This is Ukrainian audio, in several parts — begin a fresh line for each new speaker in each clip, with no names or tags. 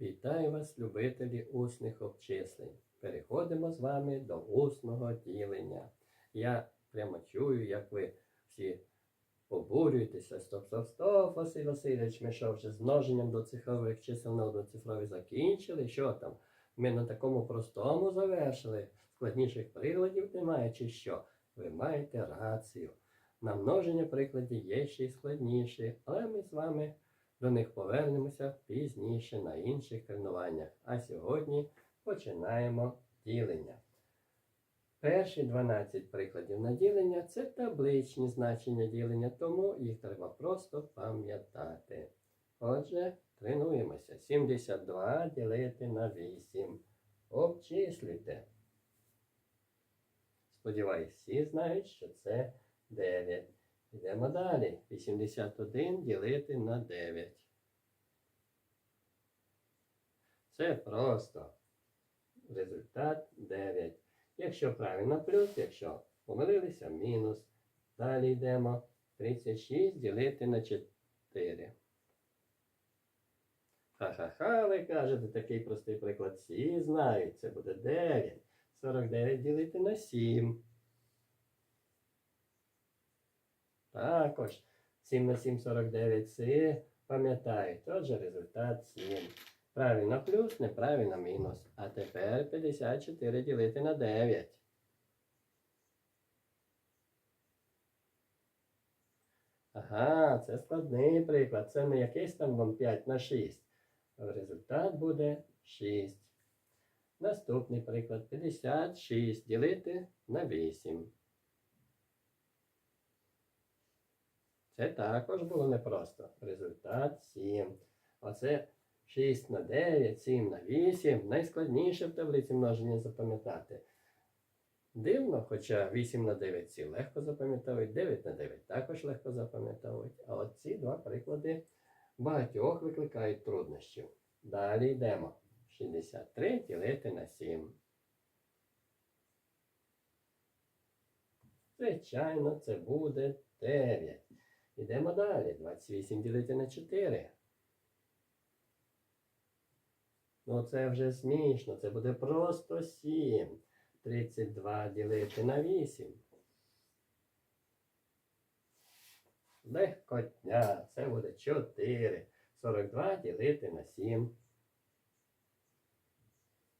Вітаю вас, любителі усних обчислень. Переходимо з вами до усного ділення. Я прямо чую, як ви всі обурюєтеся. Стоп, стоп, стоп, Василь Васильович, ми що вже з множенням до цифрових чисел на одноцифрові закінчили? Що там? Ми на такому простому завершили. Складніших прикладів немає, чи що? Ви маєте рацію. На множення прикладів є ще й складніші, але ми з вами до них повернемося пізніше на інших тренуваннях. А сьогодні починаємо ділення. Перші 12 прикладів на ділення це табличні значення ділення, тому їх треба просто пам'ятати. Отже, тренуємося. 72 ділити на 8. Обчислюйте. Сподіваюсь, всі знають, що це 9. Йдемо далі. 81 ділити на 9. Це просто. Результат 9. Якщо правильно плюс, якщо помилилися, мінус. Далі йдемо. 36 ділити на 4. Ха-ха-ха, ви кажете, такий простий приклад. Всі знають, це буде 9. 49 ділити на 7. Також 7 на 7 49 всі пам'ятають. Отже, результат 7. Правильно плюс, неправильно мінус. А тепер 54 ділити на 9. Ага, це складний приклад. Це не якийсь там вам 5 на 6. Результат буде 6. Наступний приклад 56 ділити на 8. Це також було непросто. Результат 7. Оце 6 на 9, 7 на 8. Найскладніше в таблиці множення запам'ятати. Дивно, хоча 8 на 9 ці легко запам'ятовують, 9 на 9 також легко запам'ятовують. А от ці два приклади багатьох викликають труднощів. Далі йдемо. 63 ділити на 7. Звичайно, це буде 9. Йдемо далі. 28 ділити на 4. Ну це вже смішно. Це буде просто 7. 32 ділити на 8. Легкотня. Це буде 4. 42 ділити на 7.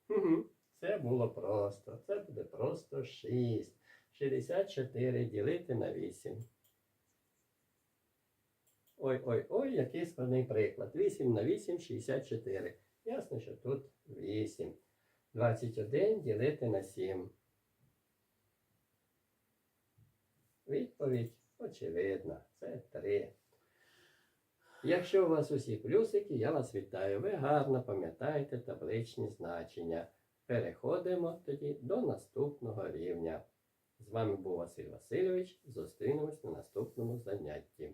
Угу. Це було просто. Це буде просто 6. 64 ділити на 8. Ой-ой-ой, який складний приклад. 8 на 8 64. Ясно, що тут 8. 21 ділити на 7. Відповідь очевидна. Це 3. Якщо у вас усі плюсики, я вас вітаю. Ви гарно пам'ятаєте табличні значення. Переходимо тоді до наступного рівня. З вами був Василь Васильович. Зустрінемось на наступному занятті.